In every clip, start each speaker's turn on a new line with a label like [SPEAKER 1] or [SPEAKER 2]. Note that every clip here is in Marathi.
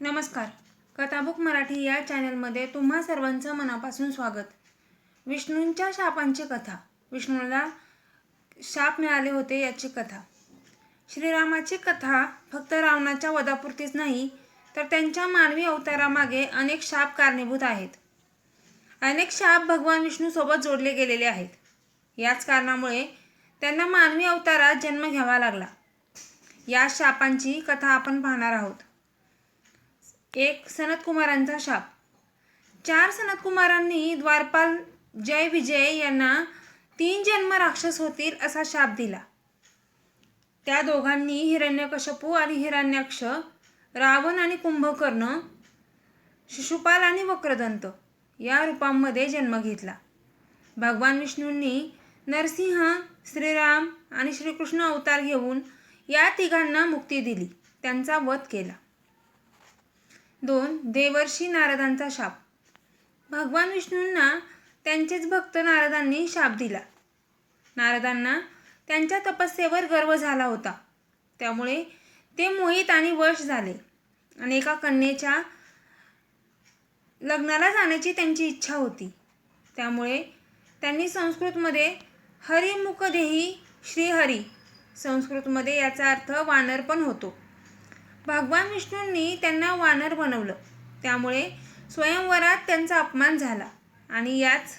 [SPEAKER 1] नमस्कार. कथाबुक मराठी या चॅनलमध्ये तुम्हा सर्वांचं मनापासून स्वागत. विष्णूंच्या शापांची कथा. विष्णूला शाप मिळाले होते याची कथा. श्रीरामाची कथा फक्त रावणाच्या वधापुरतीच नाही तर त्यांच्या मानवी अवतारामागे अनेक शाप कारणीभूत आहेत. अनेक शाप भगवान विष्णूसोबत जोडले गेलेले आहेत. याच कारणामुळे त्यांना मानवी अवतारात जन्म घ्यावा लागला. या शापांची कथा आपण पाहणार आहोत. एक सनतकुमारांचा शाप. चार सनतकुमारांनी द्वारपाल जय विजय यांना तीन जन्म राक्षस होतील असा शाप दिला. त्या दोघांनी हिरण्यकशपू आणि हिरण्याक्ष रावण आणि कुंभकर्ण शिशुपाल आणि वक्रदंत या रूपांमध्ये जन्म घेतला. भगवान विष्णूंनी नरसिंह श्रीराम आणि श्रीकृष्ण अवतार घेऊन या तिघांना मुक्ती दिली. त्यांचा वध केला. दोन देवर्षी नारदांचा शाप. भगवान विष्णूंना त्यांचेच भक्त नारदांनी शाप दिला. नारदांना त्यांच्या तपस्येवर गर्व झाला होता. त्यामुळे ते मोहित आणि वश झाले. आणि एका कन्येच्या लग्नाला जाण्याची त्यांची इच्छा होती. त्यामुळे त्यांनी संस्कृतमध्ये हरिमुखदेही श्रीहरी संस्कृतमध्ये याचा अर्थ वानर पण होतो. भगवान विष्णूंनी त्यांना वानर बनवलं. त्यामुळे स्वयंवरात त्यांचा अपमान झाला आणि याच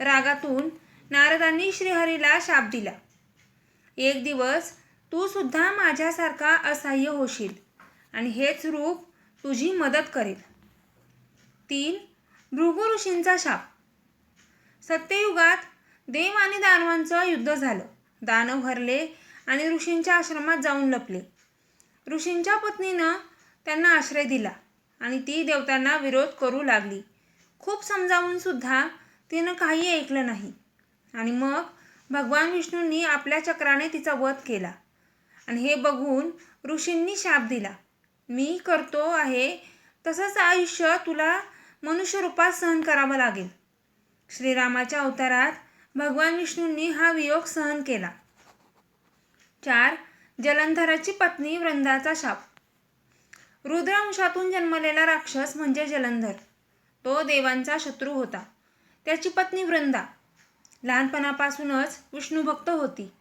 [SPEAKER 1] रागातून नारदांनी श्रीहरीला शाप दिला. एक दिवस तू सुद्धा माझ्यासारखा असह्य होशील आणि हेच रूप तुझी मदत करेल. तीन भृगु ऋषींचा शाप. सत्ययुगात देव आणि दानवांचं युद्ध झालं. दानव हरले आणि ऋषींच्या आश्रमात जाऊन लपले. ऋषींच्या पत्नीनं त्यांना आश्रय दिला आणि ती देवतांना विरोध करू लागली. खूप समजावून सुद्धा तिनं काही ऐकलं नाही. आणि मग भगवान विष्णूंनी आपल्या चक्राने तिचा वध केला आणि हे बघून ऋषींनी शाप दिला. मी करतो आहे तसंच आयुष्य तुला मनुष्यरूपात सहन करावं लागेल. श्रीरामाच्या अवतारात भगवान विष्णूंनी हा वियोग सहन केला. चार जलंधराची पत्नी वृंदाचा शाप. रुद्रवंशातून जन्मलेला राक्षस म्हणजे जलंधर. तो देवांचा शत्रू होता. त्याची पत्नी वृंदा. लहानपणापासूनच विष्णुभक्त होती.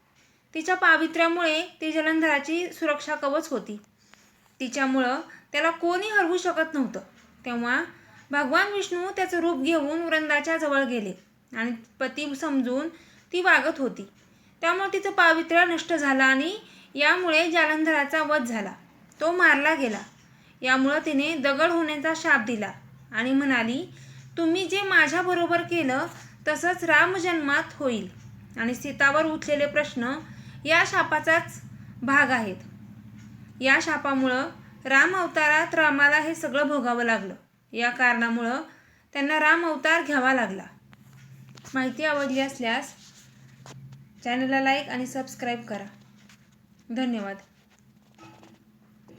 [SPEAKER 1] तिच्या पावित्र्यामुळे ती जलंधराची सुरक्षा कवच होती. तिच्यामुळं त्याला कोणी हरवू शकत नव्हतं. तेव्हा भगवान विष्णू त्याचं रूप घेऊन वृंदाच्या जवळ गेले आणि पती समजून ती वागत होती. त्यामुळे तिचं पावित्र्य नष्ट झालं आणि यामुळे जालंधराचा वध झाला. तो मारला गेला. यामुळं तिने दगड होण्याचा शाप दिला आणि म्हणाली तुम्ही जे माझ्याबरोबर केलं तसंच रामजन्मात होईल आणि सीतावर उठलेले प्रश्न या शापाचाच भाग आहेत. या शापामुळं राम अवतारात रामाला हे सगळं भोगावं लागलं. या कारणामुळं त्यांना राम अवतार घ्यावा लागला. माहिती आवडली असल्यास चॅनलला लाईक आणि सबस्क्राईब करा. धन्यवाद.